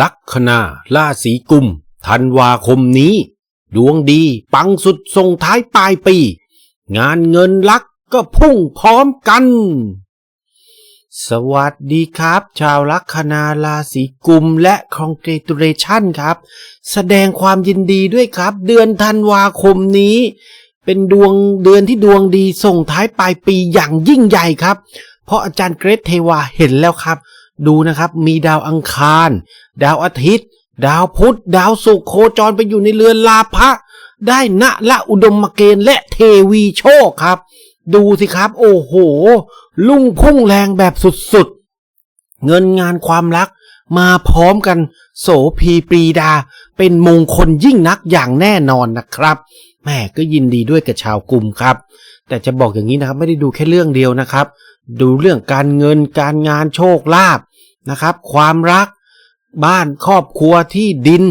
ลัคนาราศีกุมธันวาคมนี้ ดวงดีปังสุดส่งท้ายปลายปี งานเงินลักก็พุ่งพร้อมกัน สวัสดีครับ ชาวลัคนาราศีกุมและ Congratulation ครับ แสดงความยินดีด้วยครับ เดือนธันวาคมนี้ เป็นดวงเดือนที่ดวงดีส่งท้ายปลายปีอย่างยิ่งใหญ่ครับ เพราะอาจารย์เกรทเทวาเห็นแล้วครับ ดูนะครับ มีดาวอังคาร ดาวอาทิตย์ ดาวพุธ ดาวศุกร์โคจรไปอยู่ในเรือนลาภะได้ณละอุดมเกณฑ์และเทวีโชคครับ ดูสิครับ โอ้โห ลุ่งพุ่งแรงแบบสุดๆ เงินงานความรักมาพร้อมกันโสพีปรีดา เป็นมงคลยิ่งนักอย่างแน่นอนนะครับแม่ก็ยินดีด้วยกับชาวกลุ่มครับ แต่จะบอกอย่างนี้นะครับไม่ได้ดูแค่เรื่องเดียวนะครับ ดูเรื่องการเงินการงานโชคลาภ นะครับ ความรัก บ้านครอบครัวที่ดิน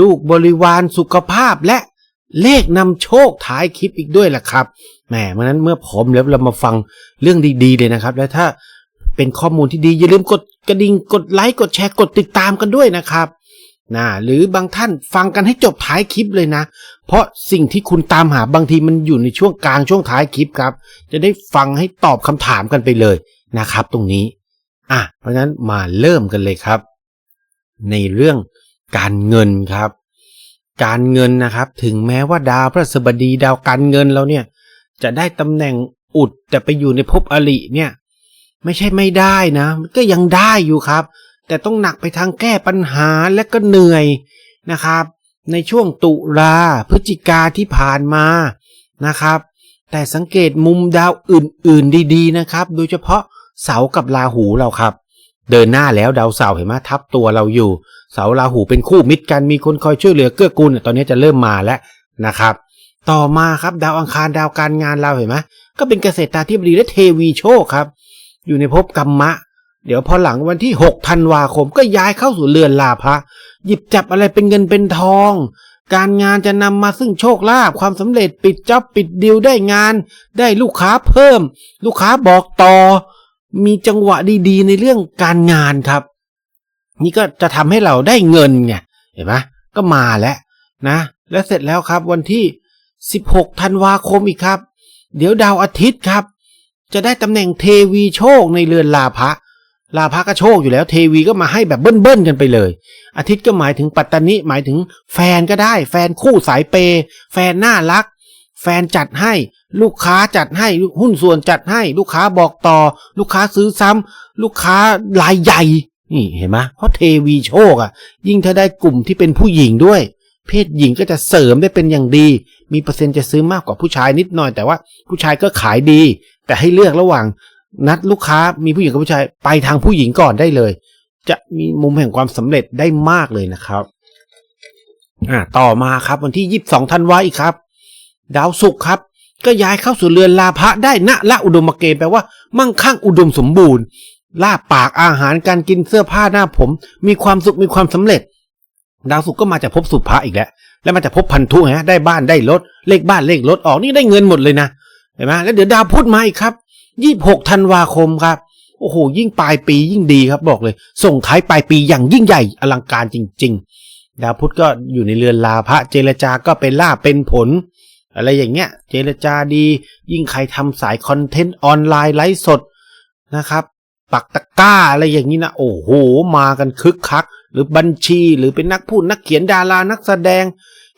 ลูกบริวารสุขภาพและเลขนำโชคท้ายคลิปอีกด้วยแหละครับแหมเพราะนั้นเมื่อผมแล้วเรามาฟังเรื่องดีๆเลยนะครับ และถ้าเป็นข้อมูลที่ดีอย่าลืมกดกระดิ่งกดไลค์กดแชร์กดติดตามกันด้วยนะครับนะหรือบางท่านฟังกันให้จบท้ายคลิปเลยนะ เพราะสิ่งที่คุณตามหาบางทีมันอยู่ในช่วงกลางช่วงท้ายคลิปครับ จะได้ฟังให้ตอบคำถามกันไปเลยนะครับ ตรงนี้ อะเพราะฉะนั้นมาเริ่มกันเลยครับ ในเรื่องการเงินครับ การเงินนะครับ ถึงแม้ว่าดาวพระสบดีดาวการเงินเราเนี่ย จะได้ตำแหน่งอุดแต่ไปอยู่ในภพอริเนี่ย ไม่ใช่ไม่ได้นะ ก็ยังได้อยู่ครับ แต่ต้องหนักไปทางแก้ปัญหาและก็เหนื่อยนะครับ ในช่วงตุลาพฤศจิกาที่ผ่านมานะครับ แต่สังเกตมุมดาวอื่นๆดี ๆนะครับ โดยเฉพาะ เสากับราหูเราครับ เดินหน้าแล้วดาวเสาเห็นไหมทับตัวเราอยู่ เสาราหูเป็นคู่มิตรกันมีคนคอยช่วยเหลือเกื้อกูลตอนนี้จะเริ่มมาแล้วนะครับ ต่อมาครับดาวอังคารดาวการงานเราเห็นไหมก็เป็นเกษตราธิบดีและเทวีโชคครับ อยู่ในภพกรรมะ เดี๋ยวพอหลังวันที่6ธันวาคมก็ย้ายเข้าสู่เรือนลาภะหยิบจับอะไรเป็นเงินเป็นทองการงานจะนำมาซึ่งโชคลาภความสำเร็จปิดจ็อบปิดดิวได้งาน ได้ลูกค้าเพิ่ม ลูกค้าบอกต่อ มีจังหวะดีๆ ในเรื่องการงานครับ นี่ก็จะทำให้เราได้เงินไงเห็นไหมก็มาแล้วนะ แล้วเสร็จแล้วครับ วันที่ 16ธันวาคมอีกครับ เดี๋ยวดาวอาทิตย์ครับ จะได้ตำแหน่งเทวีโชคในเรือนลาภะลาภะก็โชคอยู่แล้วเทวีก็มาให้แบบเบิ้ลๆกันไปเลย อาทิตย์ก็หมายถึงปัตตานิหมายถึงแฟนก็ได้ แฟนคู่สายเป แฟนน่ารัก แฟนจัดให้ ลูกค้าจัดให้หุ้นส่วนจัดให้ ลูกค้าบอกต่อ ลูกค้าซื้อซ้ำลูกค้ารายใหญ่ นี่เห็นไหมเพราะเทวีโชคอะ ยิ่งถ้าได้กลุ่มที่เป็นผู้หญิงด้วย เพศหญิงก็จะเสริมได้เป็นอย่างดี มีเปอร์เซ็นต์จะซื้อมากกว่าผู้ชายนิดหน่อยแต่ว่าผู้ชายก็ขายดี แต่ให้เลือกระหว่างนัดลูกค้ามีผู้หญิงกับผู้ชายไปทางผู้หญิงก่อนได้เลย จะมีมุมแห่งความสำเร็จได้มากเลยนะครับ อ่าต่อมาครับวันที่ยี่สิบสองธันวาอีกครับ ดาวศุกร์ครับ ก็ย้ายเข้าสู่เรือนลาภะได้ณละอุดมเกณฑ์แปลว่า มั่งคั่งอุดมสมบูรณ์ลาบปากอาหารการกินเสื้อผ้าหน้าผม มีความสุขมีความสำเร็จ ดาวศุกร์ก็มาจากภพสุภะอีกแล้ว แล้วมาจากภพพันธุฮะได้บ้านได้รถเลขบ้านเลขรถออกนี่ได้เงินหมดเลยนะเห็นไหมแล้วเดี๋ยวดาวพุธมาอีกครับยี่หกธันวาคมครับโอ้โหยิ่งปลายปียิ่งดีครับบอกเลย ส่งท้ายปลายปีอย่างยิ่งใหญ่อลังการจริง ๆ ดาวพุธก็อยู่ในเรือนลาภะเจรจาก็เป็นล่าบเป็นผล อะไรอย่างเงี้ย เจรจาดี ยิ่งใครทำสายคอนเทนต์ออนไลน์ไลฟ์สดนะครับปักตะก้าอะไรอย่างนี้นะโอ้โห มากันคึกคัก หรือบัญชีหรือเป็นนักพูดนักเขียนดารานักแสดง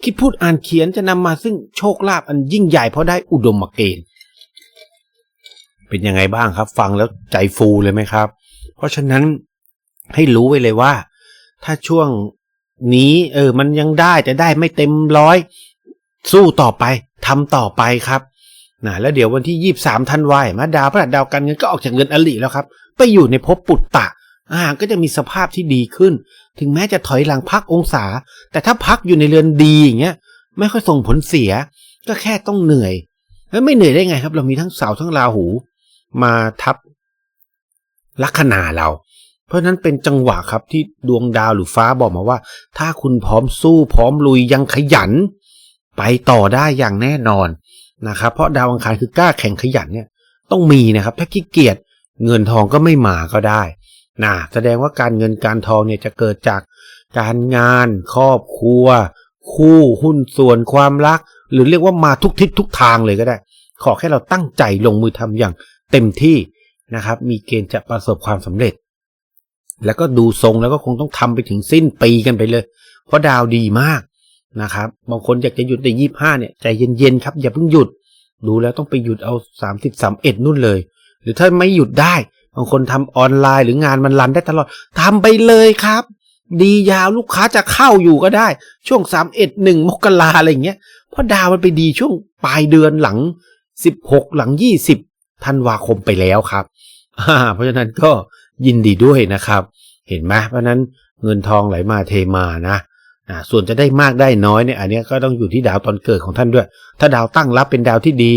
คิดพูดอ่านเขียนจะนำมาซึ่งโชคลาภอันยิ่งใหญ่เพราะได้อุดมเกณฑ์เป็นยังไงบ้างครับ ฟังแล้วใจฟูเลยไหมครับ เพราะฉะนั้นให้รู้ไว้เลยว่า ถ้าช่วงนี้ เออ มันยังได้แต่ได้ไม่เต็มร้อย สู้ต่อไปทำต่อไปครับนะแล้วเดี๋ยววันที่ยี่สามธันวามาดาวพระดาวการเงินก็ออกจากเงินอลิแล้วครับ ไปอยู่ในภพปุตตะอ่าก็จะมีสภาพที่ดีขึ้น ถึงแม้จะถอยหลังพักองศา แต่ถ้าพักอยู่ในเรือนดีอย่างเงี้ยไม่ค่อยส่งผลเสีย ก็แค่ต้องเหนื่อยแล้วไม่เหนื่อยได้ไงครับ เรามีทั้งเสาทั้งราหู มาทับลัคนาเรา เพราะนั้นเป็นจังหวะครับที่ดวงดาวหรือฟ้าบอกมาว่า ถ้าคุณพร้อมสู้พร้อมลุยยังขยัน ไปต่อได้อย่างแน่นอนนะครับ เพราะดาวอังคารคือกล้าแข่งขยันเนี่ยต้องมีนะครับ ถ้าขี้เกียจเงินทองก็ไม่มาก็ได้นะแสดงว่าการเงินการทองเนี่ยจะเกิดจากการงาน ครอบครัว คู่หุ้นส่วนความรัก หรือเรียกว่ามาทุกทิศทุกทางเลยก็ได้ ขอแค่เราตั้งใจลงมือทำอย่างเต็มที่นะครับ มีเกณฑ์จะประสบความสำเร็จ แล้วก็ดูทรงแล้วก็คงต้องทำไปถึงสิ้นปีกันไปเลย เพราะดาวดีมาก นะครับบางคนอยากจะหยุดในยี่ห้าเนี่ยใจเย็นๆครับอย่าเพิ่งหยุด ดูแล้วต้องไปหยุดเอาสามสิบสามเอ็ดนู่นเลย หรือถ้าไม่หยุดได้ บางคนทำออนไลน์หรืองานมันรันได้ตลอดทำไปเลยครับ ดียาวลูกค้าจะเข้าอยู่ก็ได้ ช่วงสามเอ็ดหนึ่งมกราอะไรอย่างเงี้ยเพราะดาวมันไปดีช่วงปลายเดือนหลังสิบหกหลังยี่สิบธันวาคมไปแล้วครับเพราะฉะนั้นก็ยินดีด้วยนะครับ เห็นไหมเพราะนั้นเงินทองไหลมาเทมานะ อ่าส่วนจะได้มากได้น้อยเนี่ยอันนี้ก็ต้องอยู่ที่ดาวตอนเกิดของท่านด้วย ถ้าดาวตั้งรับเป็นดาวที่ดี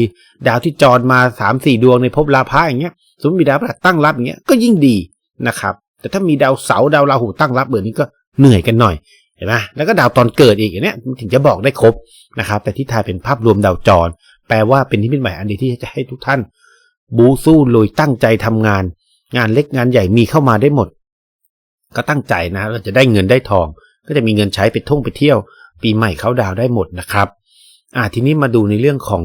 ดาวที่จรมาสามสี่ดวงในภพราพะอย่างเงี้ยสมมติมีดาวพฤหัสตั้งรับอย่างเงี้ยก็ยิ่งดีนะครับ แต่ถ้ามีดาวเสาดาวราหูตั้งรับเบอร์นี้ก็เหนื่อยกันหน่อยเห็นไหมแล้วก็ดาวตอนเกิดอีกอย่างเนี้ยถึงจะบอกได้ครบนะครับ แต่ที่ทายเป็นภาพรวมดาวจร แปลว่าเป็นนิมิตหมายอันดีที่จะให้ทุกท่าน บูสู้ลุยตั้งใจทำงาน งานเล็กงานใหญ่มีเข้ามาได้หมด ก็ตั้งใจนะเราจะได้เงินได้ทอง ก็จะมีเงินใช้ไปท่องไปเที่ยว ปีใหม่เขาดาวได้หมดนะครับอ่าทีนี้มาดูในเรื่องของ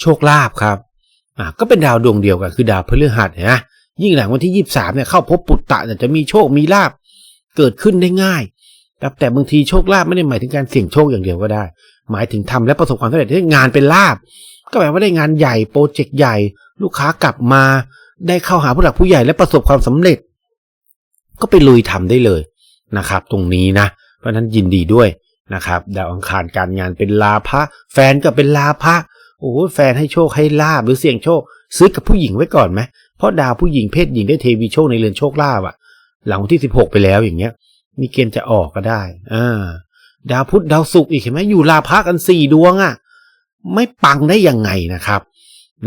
โชคลาภครับอ่าก็เป็นดาวดวงเดียวกันคือดาวพฤหัสนะยิ่งหลังวันที่ยี่สามเนี่ยเข้าพบปุตตะเนี่ยจะมีโชคมีลาบเกิดขึ้นได้ง่ายแต่แต่บางทีโชคลาภไม่ได้หมายถึงการเสี่ยงโชคอย่างเดียวก็ได้ หมายถึงทำและประสบความสำเร็จได้งานเป็นลาบก็แปลว่าได้งานใหญ่โปรเจกต์ใหญ่ ลูกค้ากลับมา ได้เข้าหาผู้หลักผู้ใหญ่และประสบความสำเร็จ ก็ไปลุยทำได้เลยนะครับ ตรงนี้นะ เพราะนั้นยินดีด้วยนะครับดาวอังคารการงานเป็นลาภะแฟนก็เป็นลาภะโอ้แฟนให้โชคให้ลาบหรือเสี่ยงโชค ซื้อกับผู้หญิงไว้ก่อนไหมเพราะดาวผู้หญิงเพศหญิงได้เทวีโชคในเรือนโชคลาภอะหลังวันที่สิบหกไปแล้วอย่างเงี้ย มีเกณฑ์จะออกก็ได้อ่าดาวพุธดาวศุกร์อีกเห็นไหมอยู่ลาภะกันสี่ดวงอะไม่ปังได้ยังไงนะครับ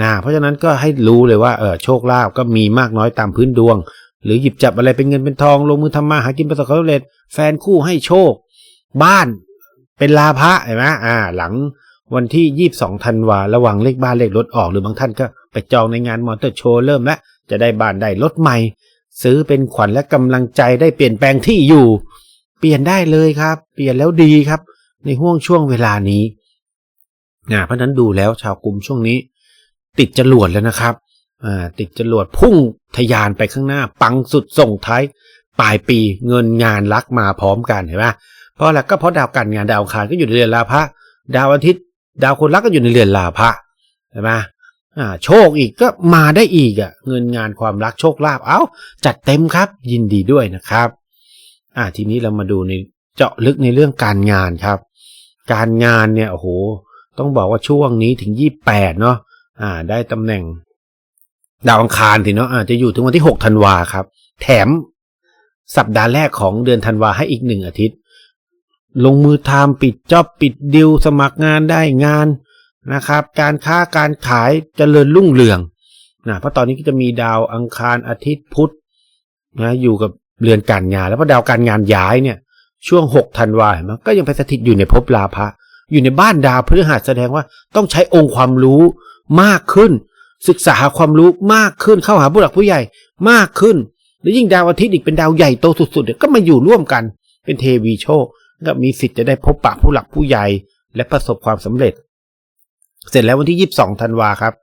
นะเพราะฉะนั้นก็ให้รู้เลยว่าเออโชคลาภก็มีมากน้อยตามพื้นดวง หรือหยิบจับอะไรเป็นเงินเป็นทอง ลงมือทำมาหากินประสบความสำเร็จ แฟนคู่ให้โชค บ้านเป็นลาภะเห็นไหมอ่า หลังวันที่ยี่บสองธันวาระหว่างเลขบ้านเลขรถออกหรือบางท่านก็ไปจองในงานมอเตอร์โชว์เริ่มแล้ว จะได้บ้านได้รถใหม่ ซื้อเป็นขวัญและกำลังใจได้เปลี่ยนแปลงที่อยู่ เปลี่ยนได้เลยครับ เปลี่ยนแล้วดีครับ ในห่วงช่วงเวลานี้นะเพราะนั้นดูแล้วชาวกลุ่มช่วงนี้ ติดจรวดแล้วนะครับ ติดจรวดพุ่งทะยานไปข้างหน้า ปังสุดส่งท้ายปลายปีเงินงานรักมาพร้อมกันเห็นไหมเพราะอะไรก็เพราะดาวการงานดาวคารก็อยู่ในเรือนลาภะดาวอาทิตย์ ดาวคนรักก็อยู่ในเรือนลาภะเห็นไหมโชคอีกก็มาได้อีกอะ เงินงานความรักโชคลาภเอ้า จัดเต็มครับ ยินดีด้วยนะครับ อ่า ทีนี้เรามาดูในเจาะลึกในเรื่องการงานครับ การงานเนี่ยโอ้โหต้องบอกว่าช่วงนี้ถึงยี่แปดเนาะอ่า ได้ตำแหน่ง ดาวอังคารทีเนาะอาจจะอยู่ถึงวันที่หกธันวาครับ แถมสัปดาห์แรกของเดือนธันวาให้อีกหนึ่งอาทิตย์ ลงมือทำปิดจ็อบปิดดิวสมัครงานได้งานนะครับ การค้าการขายจเจริญรุ่งเรืองนะเพราะตอนนี้ก็จะมีดาวอังคารอาทิตย์พุธนะอยู่กับเรือนการงาน แล้วพอดาวการงานย้ายเนี่ย ช่วงหกธันวาเห็นไหมก็ยังไปสถิตอยู่ในภพลาภะอยู่ในบ้านดาวพฤหัสแสดงว่าต้องใช้องค์ความรู้มากขึ้น ศึกษาหาความรู้มากขึ้นเข้าหาผู้หลักผู้ใหญ่มากขึ้น แล้วยิ่งดาวอาทิตย์อีกเป็นดาวใหญ่โตสุดๆก็มาอยู่ร่วมกัน เป็นเทวีโชคก็มีสิทธิ์จะได้พบปะผู้หลักผู้ใหญ่ และประสบความสำเร็จ เสร็จแล้ววันที่ยี่สิบสองธันวาครับ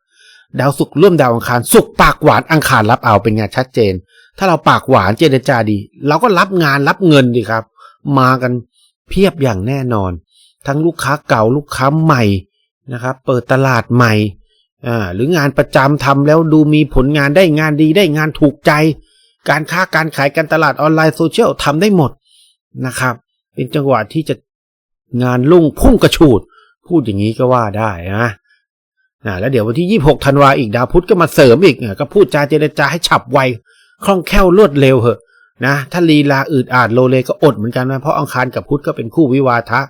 ดาวศุกร์ร่วมดาวอังคารศุกร์ปากหวานอังคารรับเอาเป็นงานชัดเจน ถ้าเราปากหวานเจรจาดี เราก็รับงานรับเงินดีครับ มากันเพียบอย่างแน่นอน ทั้งลูกค้าเก่าลูกค้าใหม่นะครับ เปิดตลาดใหม่ อ่าหรืองานประจำทำแล้วดูมีผลงานได้งานดีได้งานถูกใจ การค้าการขายการตลาดออนไลน์โซเชียลทำได้หมดนะครับ เป็นจังหวะที่จะงานลุ่งพุ่งกระฉูด พูดอย่างนี้ก็ว่าได้นะนะแล้วเดี๋ยววันที่ 26ธันวาอีกดาวพุธก็มาเสริมอีกก็พูดจาเจรจาให้ฉับไวคล่องแคล่วรวดเร็วเหอะนะถ้าลีลาอืดอาดโลเลก็อดเหมือนกันนะเพราะอังคารกับพุธก็เป็นคู่วิวาทะ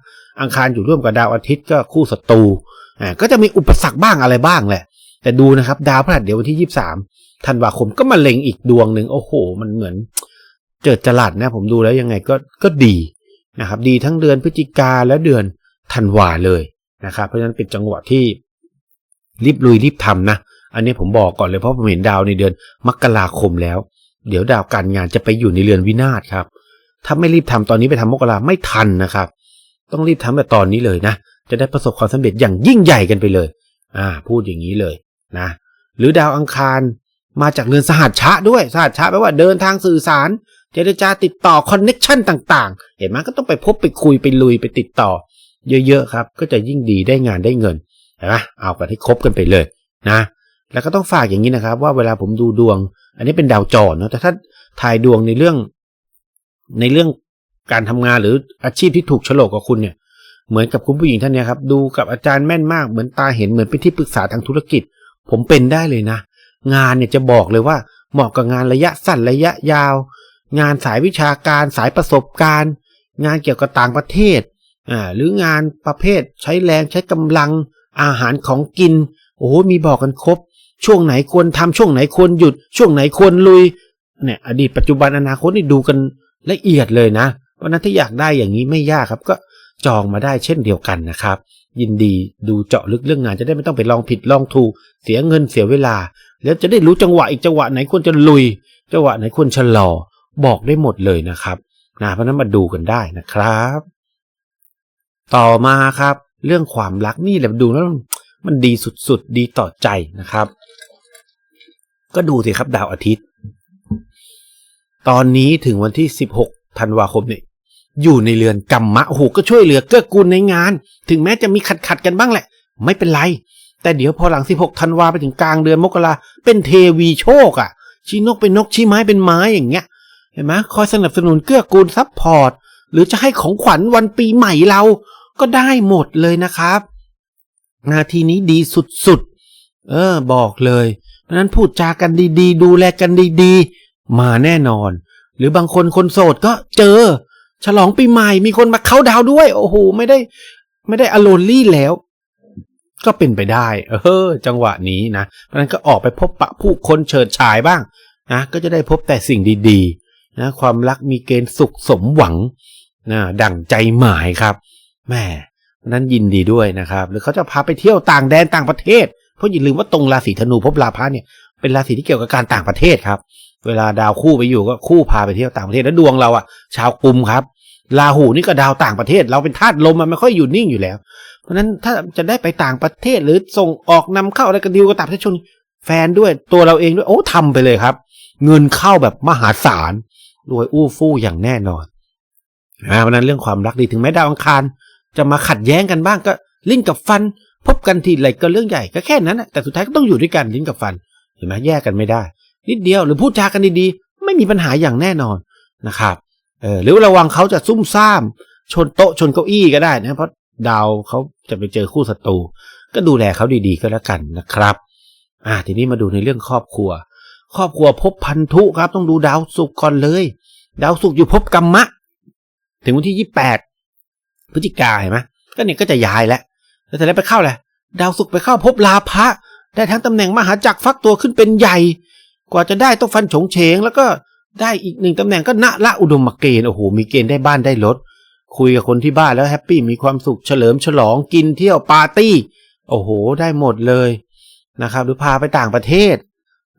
อังคารอยู่ร่วมกับดาวอาทิตย์ก็คู่ศัตรู อ่าก็จะมีอุปสรรคบ้างอะไรบ้างแหละ แต่ดูนะครับ ดาวพฤหัสเดี๋ยววันที่ยี่สามธันวาคมก็มาเล็งอีกดวงหนึ่งโอ้โห มันเหมือน เจิดจรัสนะ ผมดูแล้วยังไงก็ก็ดีนะครับ ดีทั้งเดือนพฤศจิกาและเดือนธันวาเลยนะครับ เพราะฉะนั้นเป็นจังหวะที่รีบลุยรีบทำนะ อันนี้ผมบอกก่อนเลยเพราะผมเห็นดาวในเดือนมกราคมแล้ว เดี๋ยวดาวการงานจะไปอยู่ในเรือนวินาศครับ ถ้าไม่รีบทำตอนนี้ไปทำมกราไม่ทันนะครับ ต้องรีบทำแต่ตอนนี้เลยนะ จะได้ประสบความสำเร็จอย่างยิ่งใหญ่กันไปเลย อ่า พูดอย่างนี้เลยนะ หรือดาวอังคารมาจากเรือนสหัสชะด้วยสหัสชะแปลว่าเดินทางสื่อสาร เจรจาติดต่อคอนเน็ชันต่างๆ เห็นไหมก็ต้องไปพบไปคุยไปลุยไปติดต่อ เยอะๆครับ ก็จะยิ่งดีได้งานได้เงินเห็นไหมเอากันให้ครบกันไปเลยนะ แล้วก็ต้องฝากอย่างนี้นะครับ ว่าเวลาผมดูดวง อันนี้เป็นดาวจรเนาะแต่ถ้าทายดวงในเรื่อง ในเรื่องการทำงานหรืออาชีพที่ถูกโฉลกกับคุณเนี่ย เหมือนกับคุณผู้หญิงท่านเนี้ยครับดูกับอาจารย์แม่นมากเหมือนตาเห็นเหมือนเป็นที่ปรึกษาทางธุรกิจ ผมเป็นได้เลยนะ งานเนี่ยจะบอกเลยว่าเหมาะกับงานระยะสั้นระยะยาว งานสายวิชาการสายประสบการณ์ งานเกี่ยวกับต่างประเทศอ่าหรืองานประเภทใช้แรงใช้กำลังอาหารของกิน โอ้โหมีบอกกันครบ ช่วงไหนควรทำช่วงไหนควรหยุด ช่วงไหนควรลุยเนี่ยอดีตปัจจุบันอนาคตนี่ดูกันละเอียดเลยนะเพราะนั้นถ้าอยากได้อย่างนี้ไม่ยากครับก็ จองมาได้เช่นเดียวกันนะครับ ยินดีดูเจาะลึกเรื่องงานจะได้ไม่ต้องไปลองผิดลองถูก เสียเงินเสียเวลา แล้วจะได้รู้จังหวะอีกจังหวะไหนควรจะลุย จังหวะไหนควรชะลอ บอกได้หมดเลยนะครับนะเพราะนั้นมาดูกันได้นะครับ ต่อมาครับ เรื่องความรักนี่แหละดูแล้วมันดีสุดๆ ดีต่อใจนะครับ ก็ดูสิครับดาวอาทิตย์ ตอนนี้ถึงวันที่ 16ธันวาคมเนี่ย อยู่ในเรือนกรรมะโอ้โหก็ช่วยเหลือเกื้อกูลในงาน ถึงแม้จะมีขัดขัดกันบ้างแหละ ไม่เป็นไร แต่เดี๋ยวพอหลัง 16ธันวาไปถึงกลางเดือนมกราเป็นเทวีโชคอะ่ะ ชี้นกเป็นนกชี้ไม้เป็นไม้อย่างเงี้ย เห็นไหมคอยสนับสนุนเกื้อกูลซัพพอร์ต หรือจะให้ของขวัญวันปีใหม่เรา ก็ได้หมดเลยนะครับนาทีนี้ดีสุดๆ เออ บอกเลย เพราะนั้นพูดจากันดีๆ ดูแลกันดีๆ มาแน่นอน หรือบางคนคนโสดก็เจอ ฉลองปีใหม่มีคนมาเข้าดาวด้วย โอ้โห ไม่ได้ ไม่ได้อโลนลี่แล้ว ก็เป็นไปได้ เออ จังหวะนี้นะ เพราะนั้นก็ออกไปพบปะผู้คนเฉิดฉายบ้างนะก็จะได้พบแต่สิ่งดีๆนะความรักมีเกณฑ์สุขสมหวังนะดั่งใจหมายครับแม่นั้นยินดีด้วยนะครับ หรือเขาจะพาไปเที่ยวต่างแดนต่างประเทศ เพราะอย่าลืมว่าตรงราศีธนูภพลาภะเนี่ยเป็นราศีที่เกี่ยวกับการต่างประเทศครับ เวลาดาวคู่ไปอยู่ก็คู่พาไปเที่ยวต่างประเทศแล้วดวงเราอะชาวกลุ่มครับราหูนี่ก็ดาวต่างประเทศ เราเป็นธาตุลมมันไม่ค่อยอยู่นิ่งอยู่แล้ว เพราะฉะนั้นถ้าจะได้ไปต่างประเทศหรือส่งออกนำเข้าอะไรกันดีลกับต่างประเทศชนแฟนด้วยตัวเราเองด้วยโอ้ทำไปเลยครับ เงินเข้าแบบมหาศาลรวยอู้ฟู่อย่างแน่นอนอ่าเพราะฉะนั้นเรื่องความรักดีถึงแม้ดาวอังคาร จะมาขัดแย้งกันบ้างก็ลิ้นกับฟัน พบกันทีไรก็เรื่องใหญ่ก็แค่นั้นนะแต่สุดท้ายก็ต้องอยู่ด้วยกันลิ้นกับฟันเห็นไหมแยกกันไม่ได้ นิดเดียวหรือพูดจากันดีๆ ไม่มีปัญหาอย่างแน่นอนนะครับเออหรือระวังเขาจะซุ่มซ่าม ชนโต๊ะชนเก้าอี้ก็ได้นะ เพราะดาวเขาจะไปเจอคู่ศัตรูก็ดูแลเขาดีๆก็แล้วกันนะครับ อ่า ทีนี้มาดูในเรื่องครอบครัว ครอบครัวพบพันธุครับ ต้องดูดาวศุกร์ก่อนเลย ดาวศุกร์อยู่พบกรรมะ ถึงวันที่ยี่แปดพฤศจิกาเห็นไหมก็เนี่ยก็จะย้ายแล้วแล้วแต่แล้วไปเข้าแหละดาวศุกร์ไปเข้าพบลาภะได้ทั้งตำแหน่งมหาจักรฟักตัวขึ้นเป็นใหญ่ กว่าจะได้ต้องฟันฉงเฉง แล้วก็ได้อีกหนึ่งตำแหน่งก็ณละอุดมเกณฑ์โอ้โหมีเกณฑ์ได้บ้านได้รถคุยกับคนที่บ้านแล้วแฮปปี้มีความสุขเฉลิมฉลองกินเที่ยวปาร์ตี้ โอ้โห ได้หมดเลยนะครับ หรือพาไปต่างประเทศ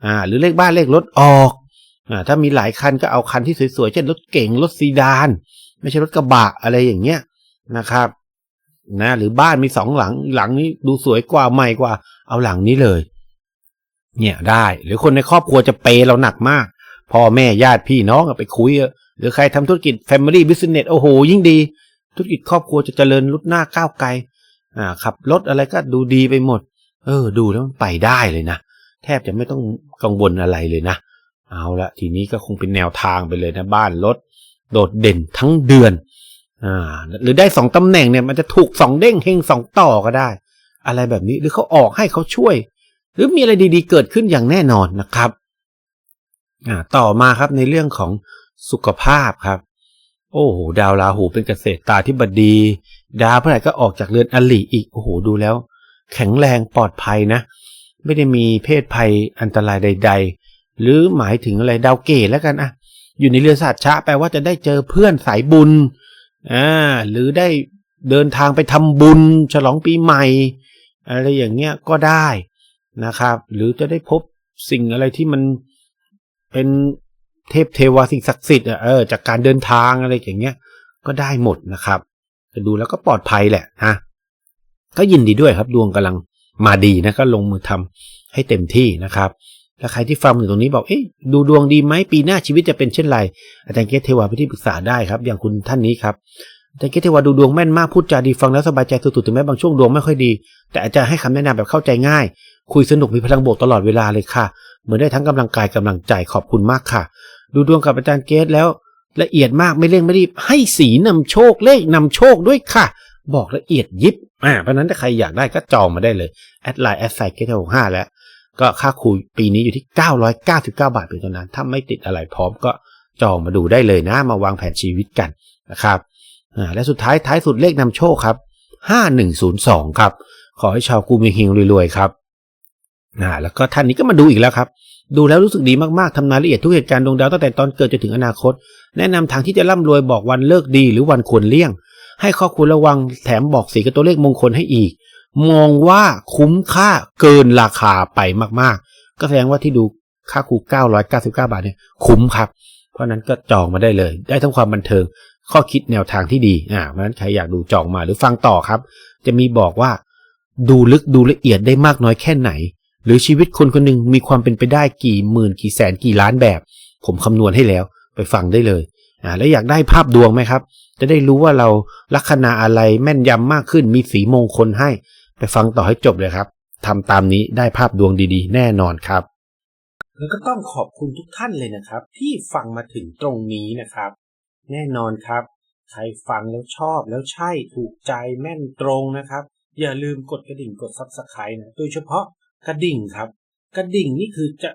อ่าหรือเลขบ้านเลขรถออกอ่าถ้ามีหลายคันก็เอาคันที่สวยๆเช่นรถเก๋งรถซีดาน ไม่ใช่รถกระบะอะไรอย่างเงี้ยนะครับนะหรือบ้านมีสองหลังหลังนี้ดูสวยกว่าใหม่กว่า เอาหลังนี้เลย เนี่ยได้ หรือคนในครอบครัวจะเปเราหนักมากพ่อแม่ญาติพี่น้องไปคุยหรือใครทำธุรกิจ Family Business โอ้โห ยิ่งดี ธุรกิจครอบครัวจะเจริญรุดหน้าก้าวไกลอ่าขับรถอะไรก็ดูดีไปหมด เออ ดูแล้วมันไปได้เลยนะ แทบจะไม่ต้องกังวลอะไรเลยนะ เอาละทีนี้ก็คงเป็นแนวทางไปเลยนะ บ้านรถโดดเด่นทั้งเดือนอ่าหรือได้สองตำแหน่งเนี่ยมันจะถูกสองเด้งเฮงสองต่อก็ได้ อะไรแบบนี้หรือเขาออกให้เขาช่วย หรือมีอะไรดีๆ เกิดขึ้นอย่างแน่นอนนะครับต่อมาครับในเรื่องของสุขภาพครับ โอ้โหดาวราหูเป็นเกษตรตาธิบดี ดาวพฤหัสก็ออกจากเรือนอลิอีกโอ้โหดูแล้ว แข็งแรงปลอดภัยนะ ไม่ได้มีเพศภัยอันตรายใด ๆ หรือหมายถึงอะไรดาวเกตแล้วกันอะอยู่ในเรือสัตว์ชะแปลว่าจะได้เจอเพื่อนสายบุญอ่าหรือได้เดินทางไปทำบุญ ฉลองปีใหม่ อะไรอย่างเงี้ยก็ได้ นะครับ หรือจะได้พบสิ่งอะไรที่มันเป็นเทพเทวาสิ่งศักดิ์สิทธิ์อะเออจากการเดินทางอะไรอย่างเงี้ย ก็ได้หมดนะครับจะดูแล้วก็ปลอดภัยแหละนะก็ยินดีด้วยครับ ดวงกำลังมาดีนะก็ลงมือทำให้เต็มที่นะครับแล้วใครที่ฟังอยู่ตรงนี้บอกเอ๊ะดูดวงดีไหมปีหน้าชีวิตจะเป็นเช่นไร อาจารย์เกตเทวาไปที่ปรึกษาได้ครับ อย่างคุณท่านนี้ครับอาจารย์เกตเทวาดูดวงแม่นมากพูดจาดีฟังแล้วสบายใจสุดๆถึงแม้บางช่วงดวงไม่ค่อยดี แต่อาจารย์ให้คำแนะนำแบบเข้าใจง่าย คุยสนุกมีพลังบวกตลอดเวลาเลยค่ะ เหมือนได้ทั้งกำลังกายกำลังใจขอบคุณมากค่ะ ดูดวงกับอาจารย์เกตแล้ว ละเอียดมากไม่เร่งไม่รีบ ให้สีนำโชคเลขนำโชคด้วยค่ะ บอกละเอียดยิบอ่าเพราะนั้นถ้าใครอยากได้ก็จองมาได้เลยแอดไลน์แอดไซเกตหกห้าแล้ว ก็ค่าคุยปีนี้อยู่ที่ 999 บาทเป็นเท่านั้น ถ้าไม่ติดอะไรพร้อมก็จองมาดูได้เลยนะ มาวางแผนชีวิตกันนะครับอ่าและสุดท้ายท้ายสุดเลขนำโชคครับ5102 ครับ ขอให้ชาวกูมีเฮงรวยๆครับ อ่าแล้วก็ท่านนี้ก็มาดูอีกแล้วครับ ดูแล้วรู้สึกดีมากๆทำนายละเอียดทุกเหตุการณ์ดวงดาวตั้งแต่ตอนเกิดจนถึงอนาคต แนะนำทางที่จะร่ำรวยบอกวันเลิกดีหรือวันควรเลี่ยง ให้ข้อควรระวังแถมบอกสีกับตัวเลขมงคลให้อีก มองว่าคุ้มค่าเกินราคาไปมากๆ ก็แสดงว่าที่ดูค่าครู999 บาทเนี่ยคุ้มครับ เพราะนั้นก็จองมาได้เลย ได้ทั้งความบันเทิง ข้อคิดแนวทางที่ดีอ่าเพราะนั้นใครอยากดูจองมาหรือฟังต่อครับ จะมีบอกว่า ดูลึกดูละเอียดได้มากน้อยแค่ไหน หรือชีวิตคนคนหนึ่งมีความเป็นไปได้กี่หมื่นกี่แสนกี่ล้านแบบ ผมคำนวณให้แล้วไปฟังได้เลยอ่าแล้วอยากได้ภาพดวงไหมครับ จะได้รู้ว่าเราลัคนาอะไรแม่นยำมากขึ้นมีสีมงคลให้ ไปฟังต่อให้จบเลยครับทำตามนี้ได้ภาพดวงดีๆ แน่นอนครับแล้วก็ต้องขอบคุณทุกท่านเลยนะครับ ที่ฟังมาถึงตรงนี้นะครับ แน่นอนครับ ใครฟังแล้วชอบแล้วใช่ถูกใจแม่นตรงนะครับ อย่าลืมกดกระดิ่งกดซับสไครต์นะโดยเฉพาะ กระดิ่งครับ กระดิ่งนี่คือจะ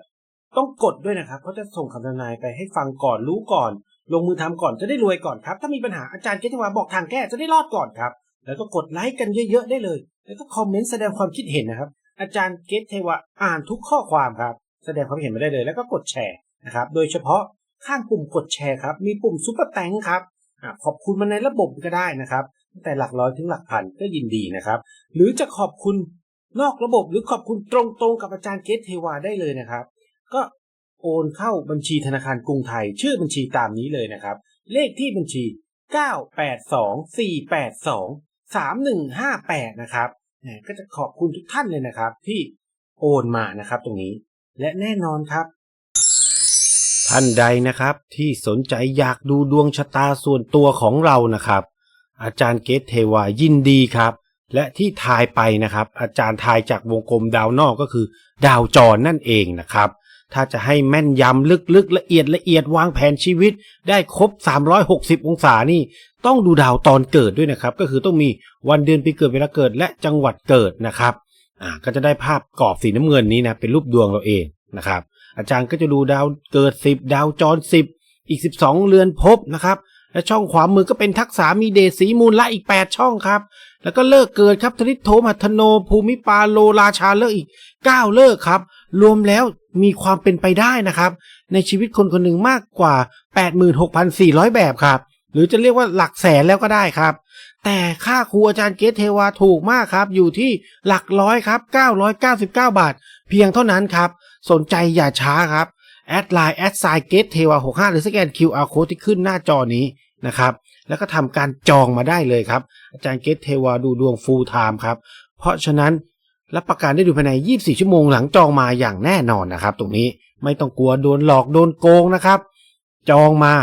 ต้องกดด้วยนะครับเพราะจะส่งคำทำนายไปให้ฟังก่อนรู้ก่อน ลงมือทำก่อนจะได้รวยก่อนครับ ถ้ามีปัญหาอาจารย์เกติวาบอกทางแก้จะได้รอดก่อนครับ แล้วก็กดไลค์กันเยอะๆได้เลย แล้วก็คอมเมนต์แสดงความคิดเห็นนะครับ อาจารย์เกตเทวะอ่านทุกข้อความครับ แสดงความเห็นมาได้เลย แล้วก็กดแชร์นะครับ โดยเฉพาะข้างปุ่มกดแชร์ครับ มีปุ่มซุปเปอร์แตงครับอขอบคุณมาในระบบก็ได้นะครับแต่หลักร้อยถึงหลักพันก็ยินดีนะครับ หรือจะขอบคุณ นอกระบบหรือขอบคุณตรงๆ กับอาจารย์เกตเทวาได้เลยนะครับ ก็โอนเข้าบัญชีธนาคารกรุงไทย ชื่อบัญชีตามนี้เลยนะครับ เลขที่บัญชี 982-482-3158 นะครับก็จะขอบคุณทุกท่านเลยนะครับ ที่โอนมานะครับตรงนี้ และแน่นอนครับ ท่านใดนะครับที่สนใจอยากดูดวงชะตาส่วนตัวของเรานะครับ อาจารย์เกตเทวายินดีครับ และที่ทายไปนะครับ อาจารย์ทายจากวงกลมดาวนอกก็คือ ดาวจรนั่นเองนะครับ ถ้าจะให้แม่นยำลึกๆ ละเอียดละเอียดวางแผนชีวิต ได้ครบ 360 องศานี่ ต้องดูดาวตอนเกิดด้วยนะครับ ก็คือต้องมีวันเดือนปีเกิดเวลาเกิด และจังหวัดเกิดนะครับอ่าก็จะได้ภาพกรอบสีน้ำเงินนี้นะเป็นรูปดวงเราเองนะครับ อาจารย์ก็จะดูดาวเกิด 10 ดาวจร 10 อีก 12 เรือนภพนะครับและช่องขวามือก็เป็นทักษะมีเดชสีมูลละอีก 8 ช่องครับ แล้วก็เลิกเกิดครับธนิตโทมัทโนภูมิปาโลราชาเลิกอีก 9 เลิกครับ รวมแล้วมีความเป็นไปได้นะครับ ในชีวิตคนคนหนึ่งมากกว่า 86,400 แบบครับ หรือจะเรียกว่าหลักแสนแล้วก็ได้ครับ แต่ค่าครูอาจารย์เกตเทวาถูกมากครับ อยู่ที่หลักร้อยครับ 999 บาท เพียงเท่านั้นครับ สนใจอย่าช้าครับแอดไลน์แอดไซเกตเทวา65หรือสแกน QR code ที่ขึ้นหน้าจอนี้นะครับ แล้วก็ทำการจองมาได้เลยครับ อาจารย์เกตเทวาดูดวงฟูลไทม์ครับ เพราะฉะนั้นรับประกันได้ดูภายใน 24 ชั่วโมงหลังจองมาอย่างแน่นอนนะครับ ตรงนี้ไม่ต้องกลัวโดนหลอกโดนโกงนะครับ จองมา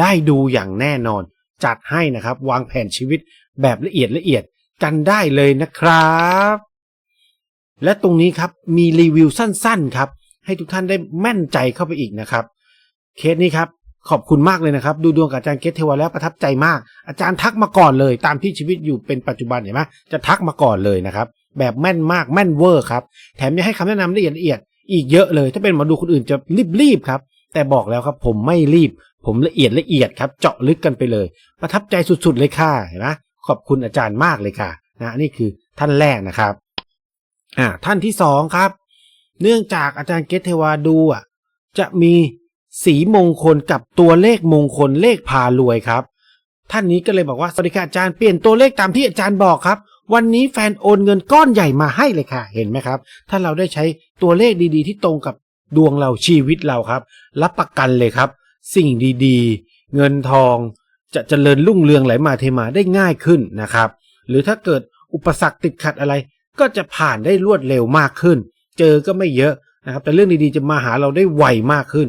ได้ดูอย่างแน่นอน จัดให้นะครับ วางแผนชีวิตแบบละเอียดละเอียดกันได้เลยนะครับ และตรงนี้ครับมีรีวิวสั้นๆครับ ให้ทุกท่านได้แม่นใจเข้าไปอีกนะครับ เคสนี้ครับ ขอบคุณมากเลยนะครับ ดูดวงกับอาจารย์เกตเทวาแล้วประทับใจมาก อาจารย์ทักมาก่อนเลย ตามที่ชีวิตอยู่เป็นปัจจุบันเห็นไหมจะทักมาก่อนเลยนะครับ แบบแม่นมากแม่นเวอร์ครับ แถมยังให้คำแนะนำละเอียดละเอียดอีกเยอะเลย ถ้าเป็นหมอดูคนอื่นจะรีบๆครับ แต่บอกแล้วครับผมไม่รีบ ผมละเอียดละเอียดครับ เจาะลึกกันไปเลย ประทับใจสุดๆเลยค่ะเห็นไหมขอบคุณอาจารย์มากเลยค่ะนะนี่คือท่านแรกนะครับอ่าท่านที่สองครับ เนื่องจากอาจารย์เกตเทวาดูอะจะมี สีมงคลกับตัวเลขมงคลเลขพารวยครับ ท่านนี้ก็เลยบอกว่าสวัสดีค่ะอาจารย์เปลี่ยนตัวเลขตามที่อาจารย์บอกครับ วันนี้แฟนโอนเงินก้อนใหญ่มาให้เลยค่ะ เห็นไหมครับ ถ้าเราได้ใช้ตัวเลขดีๆ ที่ตรงกับดวงเราชีวิตเราครับ รับประกันเลยครับ สิ่งดีๆ เงินทอง จะเจริญรุ่งเรืองไหลมาเทมาได้ง่ายขึ้นนะครับ หรือถ้าเกิดอุปสรรคติดขัดอะไร ก็จะผ่านได้รวดเร็วมากขึ้น เจอก็ไม่เยอะนะครับ แต่เรื่องดีๆจะมาหาเราได้ไวมากขึ้น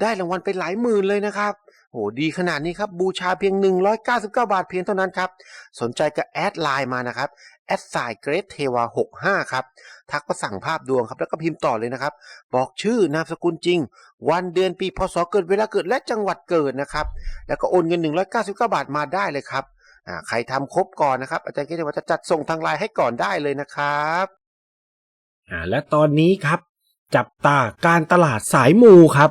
ได้รางวัลไปหลายหมื่นเลยนะครับโอ้ดีขนาดนี้ครับบูชาเพียง 199 บาทเพียงเท่านั้นครับ สนใจก็แอดไลน์มานะครับแอดไซน์เกรดเทวา65 ครับ ทักมาสั่งภาพดวงครับ แล้วก็พิมพ์ต่อเลยนะครับ บอกชื่อนามสกุลจริง วันเดือนปีพศเกิดเวลาเกิดและจังหวัดเกิดนะครับ แล้วก็โอนเงิน 199 บาทมาได้เลยครับใครทำครบก่อนนะครับ อาจารย์เกรดเทวาจะจัดส่งทางไลน์ให้ก่อนได้เลยนะครับและตอนนี้ครับ จับตาการตลาดสายมูครับ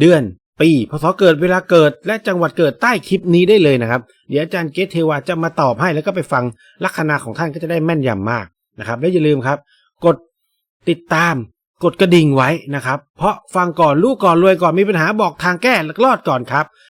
เดือน ปีพศเกิดเวลาเกิดและจังหวัดเกิดใต้คลิปนี้ได้เลยนะครับ เดี๋ยวอาจารย์เกตเทวาจะมาตอบให้แล้วก็ไปฟังลัคนาของท่านก็จะได้แม่นยำมากนะครับและอย่าลืมครับ กดติดตามกดกระดิ่งไว้นะครับ เพราะฟังก่อนรู้ก่อนรวยก่อนมีปัญหาบอกทางแก้ลรอดก่อนครับ